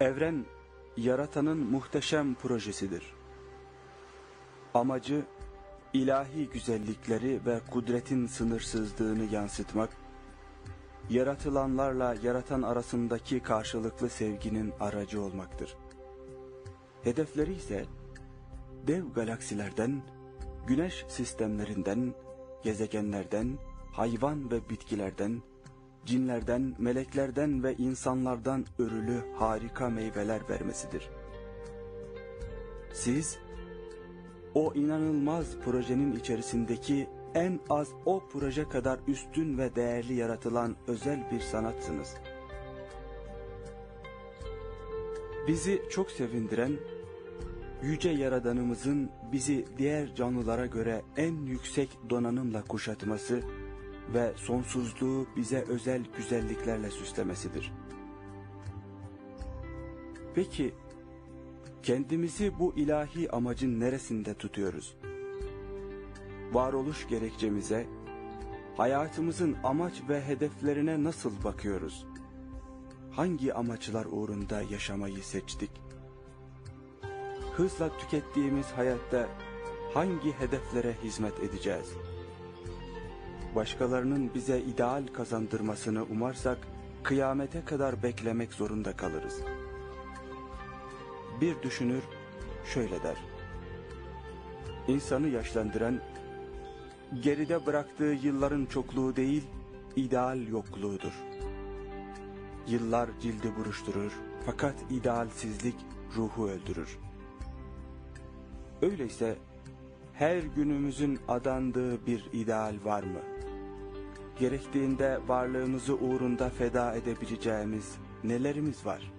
Evren, yaratanın muhteşem projesidir. Amacı, ilahi güzellikleri ve kudretin sınırsızlığını yansıtmak, yaratılanlarla yaratan arasındaki karşılıklı sevginin aracı olmaktır. Hedefleri ise, dev galaksilerden, güneş sistemlerinden, gezegenlerden, hayvan ve bitkilerden, cinlerden, meleklerden ve insanlardan örülü harika meyveler vermesidir. Siz, o inanılmaz projenin içerisindeki en az o proje kadar üstün ve değerli yaratılan özel bir sanatsınız. Bizi çok sevindiren, Yüce Yaradanımızın bizi diğer canlılara göre en yüksek donanımla kuşatması ve sonsuzluğu bize özel güzelliklerle süslemesidir. Peki, kendimizi bu ilahi amacın neresinde tutuyoruz? Varoluş gerekçemize, hayatımızın amaç ve hedeflerine nasıl bakıyoruz? Hangi amaçlar uğrunda yaşamayı seçtik? Hızla tükettiğimiz hayatta hangi hedeflere hizmet edeceğiz? Başkalarının bize ideal kazandırmasını umarsak, kıyamete kadar beklemek zorunda kalırız. Bir düşünür şöyle der. İnsanı yaşlandıran, geride bıraktığı yılların çokluğu değil, ideal yokluğudur. Yıllar cildi buruşturur, fakat idealsizlik ruhu öldürür. Öyleyse her günümüzün adandığı bir ideal var mı? Gerektiğinde varlığımızı uğrunda feda edebileceğimiz nelerimiz var?